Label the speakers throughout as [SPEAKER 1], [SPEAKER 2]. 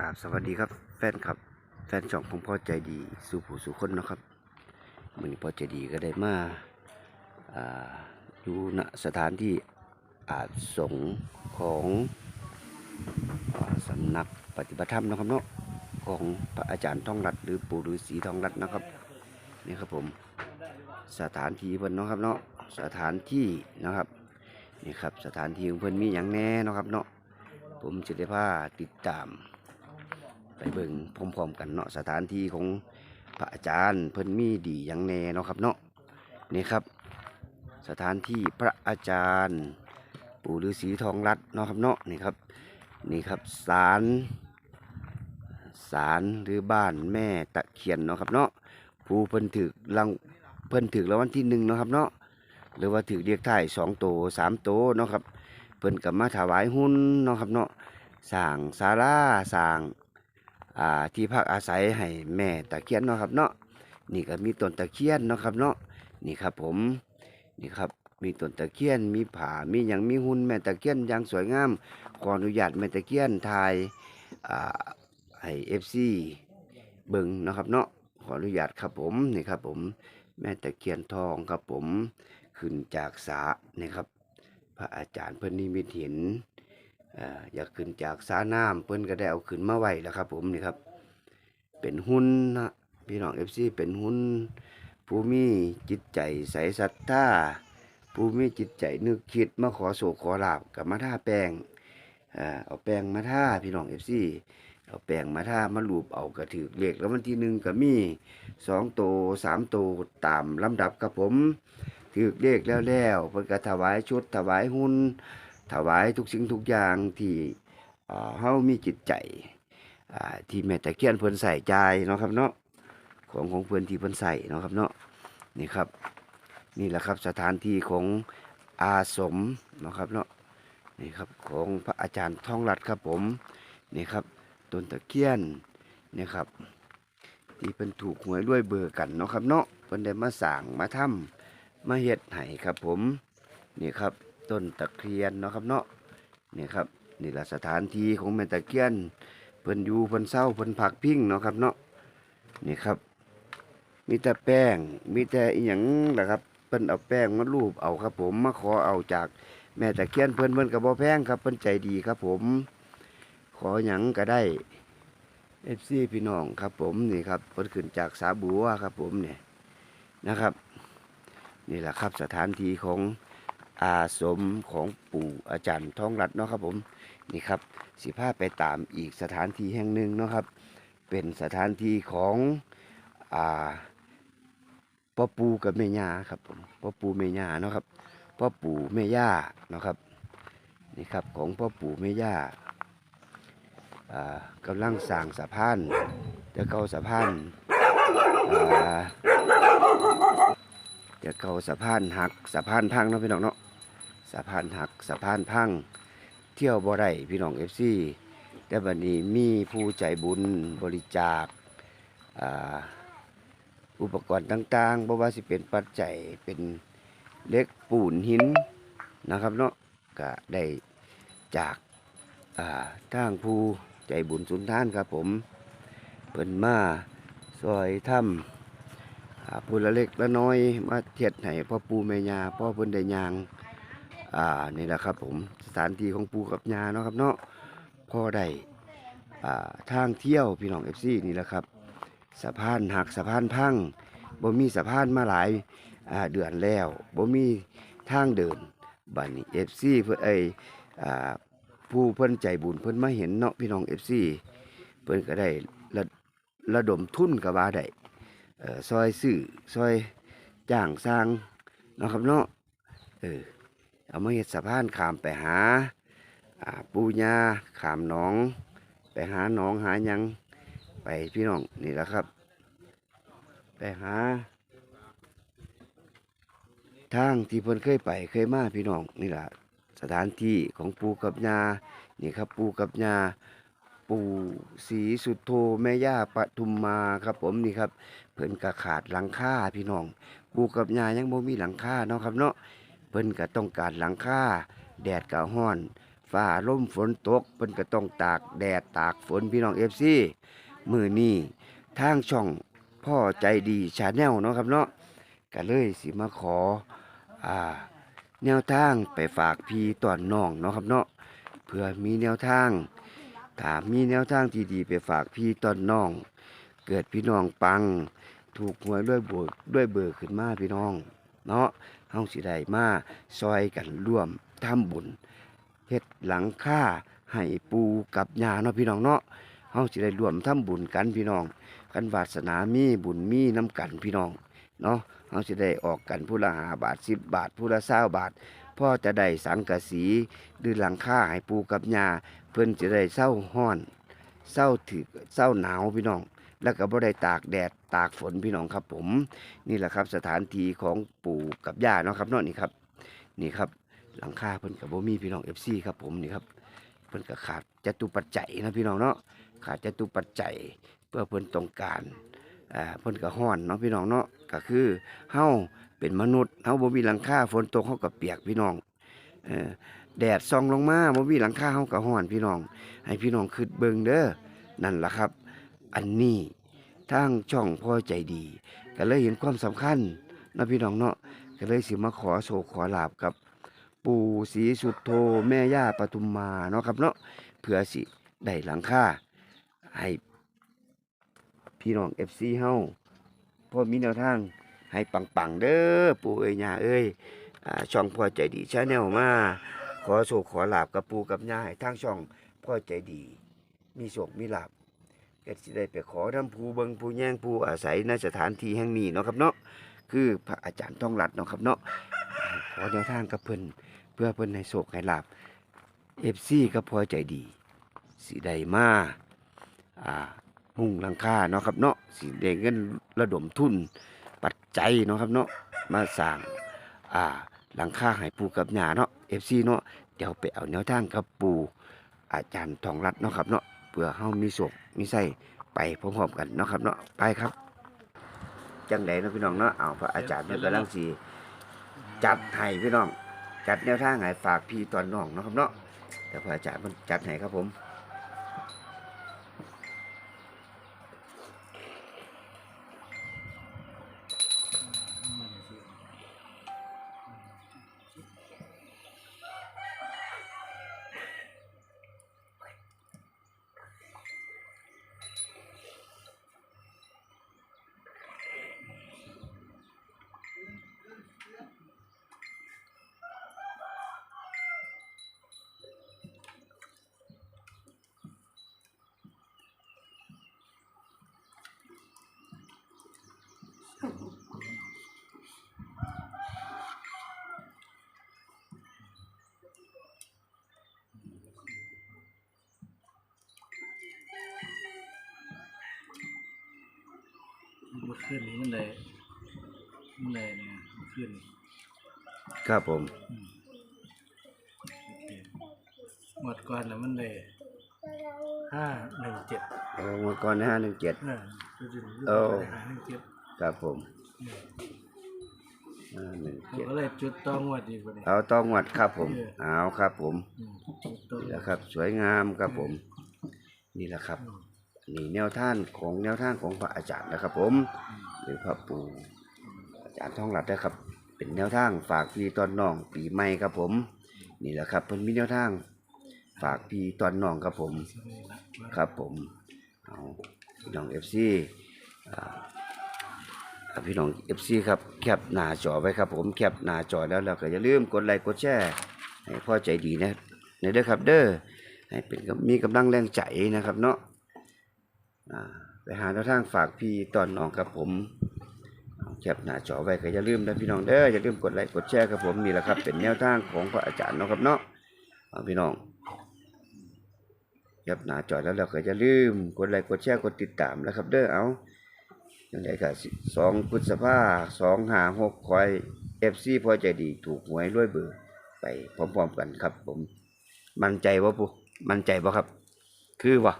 [SPEAKER 1] กราบสวัสดีครับแฟนครับ แฟนช่องผมพ่อใจดีสู่ผู้สู่คนนะครับมือนี้พ่อใจดีก็ได้มาอ่าอยู่ณสถานที่อาจสงของอสำนักปฏิบัติธรรมนะครับเนาะของพระอาจารย์ทองรัตหรือปู่ฤาษีทองรัตนะครับนี่ครับผมสถานที่เพิ่นเนาะครับเนาะสถานที่นะครับนี่ครับสถานที่ของเพิ่นมีอย่างแน่นะครับเนาะผมจะได้พาติดตาม ไปเบิ่งพร้อมๆกันเนาะสถานที่ของพระอาจารย์เพิ่นมีดีอย่างแน่เนาะครับเนาะนี่ครับ สถานที่พระอาจารย์ ปู่ฤาษีทองรัตน์เนาะครับเนาะนี่ครับนี่ครับศาลศาลหรือบ้านแม่ตะเคียนเนาะครับเนาะผู้เพิ่นถึกรางเพิ่นถึกรางวัลที่หนึ่งเนาะครับเนาะหรือว่าถึกเรียกถ่ายสองโตสามโตเนาะครับเพิ่นก็มาถวายหุ้นเนาะครับเนาะสร้างศาลาสร้าง อ่าที่พักอาศัยให้แม่ตะเคียนเนาะครับเนาะนี่ก็มีต้นตะเคียนเนาะครับเนาะนี่ครับผมนี่ครับมีต้นตะเคียนมีผามีหยังมีหุ้นแม่ตะเคียนอย่างสวยงามขออนุญาตแม่ตะเคียนถ่ายอ่าให้ FC เบิงเนาะครับเนาะขออนุญาตครับผมนี่ครับผมแม่ตะเคียนทองครับผมขึ้นจากสานี่ครับ พระอาจารย์เพิ่นนิมิตเห็น อยากขึ้นจากสาน้ำเพิ่นก็ได้เอาขึ้นมาไว้แล้วครับ ผมนี่ครับ เป็นหุ้นนะพี่น้องเอฟซีเป็นหุ้นผู้มีจิตใจใสศรัทธาผู้มีจิตใจนึกคิดมาขอโศกขอลาบกับมาท่าแป้งเอ่อเอาแป้งมาท่าพี่น้องเอฟซีเอาแป้งมาท่ามาลูบเอากระถือเลขแล้ววันที่หนึ่งก็มีสองโตสามโตตามลำดับครับผมถือเลขแล้วแล้วเพิ่นก็ถวายชุดถวายหุ้น ถวายทุกสิ่งทุกอย่างที่เฮามีจิตใจที่แม่ตะเคียนเพิ่นใส่ใจเนาะครับเนาะของของเพิ่อนที่เพิ่นใส่เนาะครับเนาะนี่ครับนี่แหละครับสถานที่ของอาสมเนาะครับเนาะนี่ครับของพระอาจารย์ท่องรัตครับผมนี่ครับต้นตะเคียนนี่ครับที่เพิ่นถูกหวยด้วยเบอร์กันเนาะครับเนาะเพิ่นได้มาสร้างมาทำมาเฮ็ดให้ครับผมนี่ครับ ต้นตะเคียนเนาะครับเนาะนี่ครับนี่ละสถานที่ของแม่ตะเคียนเพิ่นอยู่เพิ่นเศร้าเพิ่นผักพิ้งเนาะครับเนาะนี่ครับ มีแต่แป้งมีแต่อีหยังล่ะครับเพิ่นเอาแป้งมารูปเอาครับ ผมมาขอเอาจากแม่ตะเคียนเพิ่นเพิ่นก็บ่แพงครับเพิ่นใจดีครับ ผม ขอหยังก็ได้ FC พี่น้องครับผมนี่ครับเพิ่นขึ้นจากสาบัวครับ ผมเนี่ยนะครับ นี่แหละครับสถานที่ของ อาสมของปู่อาจารย์ท้องรัตน์เนาะครับผมนี่ครับสิพาไปตามอีกสถานที่แห่งหนึ่งเนาะครับ เป็นสถานที่ของอ่าพ่อปู่กับแม่ย่าครับผมพ่อปู่แม่ย่าเนาะครับพ่อปู่แม่ย่าเนาะครับนี่ครับของพ่อปู่แม่ย่าอ่ากำลังสร้างสะพานจะเก่าสะพานอ่าจะเข้าสะพานหักสะพานพังเนาะพี่น้องเนาะ สะพานหักสะพานพังเที่ยวบ่ได้พี่น้องเอฟซีแต่บัดนี้มีผู้ใจบุญบริจาคอ่าอุปกรณ์ต่างๆบ่ว่าสิเป็นปัจจัยเป็นเล็กปูนหินนะครับเนาะก็ได้จากอ่าทางผู้ใจบุญสุนทานครับผมเพิ่นมาซอยถ้ำผู้ละเล็กละน้อยมาเทียดให้พ่อปูแม่ยาพ่อเพิ่นได้ยาง อ่านี่แหละครับผมสถานที่ของปู่กับย่าเนาะครับเนาะพ่อได้อ่าทางเที่ยวพี่น้อง FC นี่แหละครับสะพานหักสะพานพังบ่มีสะพานมาหลายอ่าเดือนแล้วบ่มีทางเดินบัดนี้ FC เพิ่นเอ้ยอ่าผู้เพิ่นใจบุญเพิ่นมาเห็นเนาะพี่น้อง FC เพิ่นก็ได้ระระดมทุนก็ว่าได้เอ่อซอยสื่อซอยจ้างสร้างเนาะครับเนาะเออ เอามาเฮ็ดสะพานขามไปหาปูญาขามหนอง ไปหาหนองหายังไปพี่น้องนี่แหละครับ ไปหา ทางที่เพิ่นเคยไปเคยมาพี่น้องนี่แหละสถานที่ของปูกับยานี่ครับปูกับยาปู่ศรีสุโธแม่ย่าปทุมมาครับผมนี่ครับ เพิ่นก็ขาดหลังคาพี่น้อง ปูกับยายังบ่มีหลังคาเนาะครับเนาะ เพิ่นก็ต้องการหลังคาแดดก็ร้อนฝฟ้าลมฝนตกเพิ่นก็ต้องตากแดดตากฝนพี่น้อง FC มื้อนี้ทางช่องพ่อใจดีชาแนลเนาะครับเนาะก็เลยสิมาขออ่าแนวทางไปฝากพี่ตอนน้องเนาะครับเนาะเพื่อมีแนวทางถ้ามีแนวทางที่ดีไปฝากพี่ตอนน้อง เกิดพี่น้องปัง ถูกหวยด้วยบวกด้วยเบอร์ขึ้นมาพี่น้อง เนาะเฮาสิได้มาซอยกันร่วมทำบุญเฮ็ดหลังค่าให้ปูกับยาเนาะพี่น้องเนาะเฮาสิได้ร่วมทำบุญกันพี่น้องกันวาสนามีบุญมีน้ำกันพี่น้องเนาะเฮาสิได้ออกกันผู้ละ5บาท10บบาทผู้ละ20บาทพ่อจะได้สังกะสีหรือหลังค่าให้ปูกับยาเพิ่อนจะได้เศร้าฮ้อนเศร้าถึกเศร้าหนาวพี่น้อง แล้วก็บ่ได้ตากแดดตากฝนพี่น้องครับ ผมนี่แหละครับ สถานที่ของปู่กับย่าเนาะครับเนาะนี่ครับ นี่ครับหลังคาเพิ่นกับบ่มีพี่น้อง FC ครับผมนี่ครับเพิ่นก็ขาดจตุปัจจัยนะพี่น้องเนาะขาดจตุปัจจัยเพื่อเพิ่นต้องการอ่าเพิ่นก็ฮ้อนเนาะพี่น้องเนาะก็คือเฮาเป็นมนุษย์เฮาบ่มีหลังคาฝนตกเฮาก็เปียกพี่น้องเออแดดส่องลงมาบ่มีหลังคาเฮาก็ฮ้อนพี่น้อง ให้พี่น้องคิดเบิ่งเด้อนั่นล่ะครับ อันนี้ทางช่องพ่อใจดี ก็เลยเห็นความสำคัญนะพี่น้องเนาะก็เลยสิมาขอโศกขอลาบกับ ปู่ศรีสุดโทแม่ย่าปทุมมาเนาะครับเนาะเพื่อสิได้หลังค่าให้พี่น้อง FC เฮาพ่อมีแนวทางให้ปังๆเด้อปู่เอ้ยย่าเอ้ยช่องพ่อใจดีชาแนลมาขอโศกขอลาบกับปู่กับย่าให้ทางช่องพ่อใจดี มีโศกมีลาบ ก็สิได้ไปขอน้ำผู้เบิงผู้แย่งผู้อาศัยในสถานที่แห่งนี้เนาะครับเนาะคือพระอาจารย์ท่องรัดเนาะครับเนาะขอแนวทางกับเพิ่นเพื่อเพิ่นให้โศกให้ลาบเอฟซีก็พอใจดีสิได้มาอ่ามุ่งลังคาเนาะครับเนาะสิได้เงินระดมทุนปัจจัยเนาะครับเนาะมาสร้างอ่าหลังคาให้ปูกับหญ้าเนาะเอฟซีเนาะเดี๋ยวไปเอาแนวทางกับปูอาจารย์ทองรัตน์เนาะครับเนาะ เพื่อเฮามีโศกมีไส้ไปพร้อมๆกันเนาะครับเนาะไปครับ จังไดเนาะพี่น้องเนาะเอาพระอาจารย์เพิ่นกำลังสิจัดให้พี่น้อง จัดแนวทางให้ฝากพี่ตอนน้องเนาะครับเนาะแต่พระอาจารย์เพิ่นจัดให้ครับผม
[SPEAKER 2] เมื่อคืนนี้มันเลยมันเลยเนี่ยเมื่อคืนนี้
[SPEAKER 1] ครับผม
[SPEAKER 2] อืมโอเคหมดก่อนแล้วมันเลยห้าหนึ่งเจ็ด
[SPEAKER 1] เอามาก่อนนะฮะหนึ่งเจ็ด
[SPEAKER 2] เออคือถึง
[SPEAKER 1] เอา
[SPEAKER 2] ห้าหนึ่งเจ็ด
[SPEAKER 1] ครับผมอ่าหนึ่ง
[SPEAKER 2] ผม
[SPEAKER 1] เจ็ด
[SPEAKER 2] ก็เลยจุดต้องวัดดีกว่านี้
[SPEAKER 1] เอาต้องวัดครับผมเอาครับผม
[SPEAKER 2] อืมจุดต้อง
[SPEAKER 1] นี่แหละครับ สวยงามครับผม นี่แหละครับ
[SPEAKER 2] อืม
[SPEAKER 1] นี่แนวท่านของแนวท่างของพระอาจารย์นะครับ ผม หรือพระปู่อาจารย์ท่องหลัดนะครับ เป็นแนวทางฝากพี่ตอนน้องปีใหม่ครับผม นี่แหละครับเพิ่นมีแนวทาง ฝากพี่ตอนน้องครับผม ครับผมเอาพี่น้องเอฟซีพี่น้องเอฟซีครับแคปหน้าจอไว้ครับ ผมแคปหน้าจอแล้วเราก็อย่าลืมกดไลค์กดแชร์ให้พ่อใจดีนะในเด้อครับเด้อให้เป็นมีกำลังแรงใจนะครับเนาะ ไปหาแนวทางฝากพี่ตอนน้องครับผมเอาแคปหน้าจอไว้ก็อย่าลืมนะพี่น้องเด้ออย่าลืมกดไลค์กดแชร์ครับผมนี่แหละครับ เป็นแนวทางของพระอาจารย์เนาะครับเนาะพี่น้องยับหน้าจอแล้วเราก็จะลืมกดไลค์กดแชร์กดติดตามแล้วครับ เด้อเอาอย่างไรก็สองพฤษภาสองหาหกคอยเอฟซีพอใจดีถูกหวยรวยเบอร์ไปพร้อมๆกันครับ ผม มั่นใจว่าปุ๊มั่นใจป่ะครับ คือวะ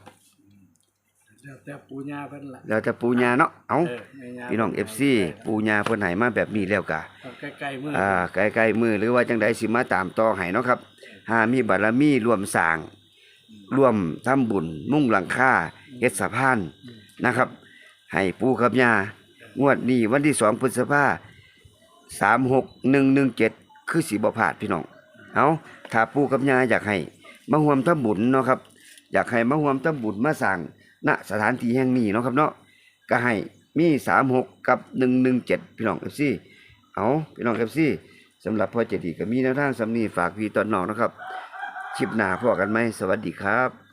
[SPEAKER 2] แล้วแต่ปูญาเพิ่นล่ะ
[SPEAKER 1] แล้วแต่ปูญาเนาะเอา
[SPEAKER 2] เออแม่ย่า
[SPEAKER 1] พี่น้อง FC ปูญาเพิ่นให้มาแบบนี้แล้วกะ
[SPEAKER 2] เอาใกล้ๆมืออ
[SPEAKER 1] อ่าใกล้ๆมือหรือว่าจังใดสิมาตามต่อให้เนาะครับหามีบารมีร่วมสร้างร่วมทำบุญมุ่งหลังคาเฮ็ดสะพานนะครับ ให้ปูกับยางวดนี้วันที่2พฤษภา36117คือสิบ่พลาดพี่น้องเอาถ้าปูกับยาอยากให้มาร่วมทำบุญเนาะครับ อยากให้มาร่วมทำบุญมาสร้าง ณสถานที่แห่งนี้เนาะครับเนาะก็ให้มี36กับ117พี่น้องเอฟซีเอาพี่น้อง FC สำหรับพ่อเจดีก็มีแนวทางสำนีฝากพี่ตอนน้องนะครับชิปหน้าพ่อกันไหมสวัสดีครับ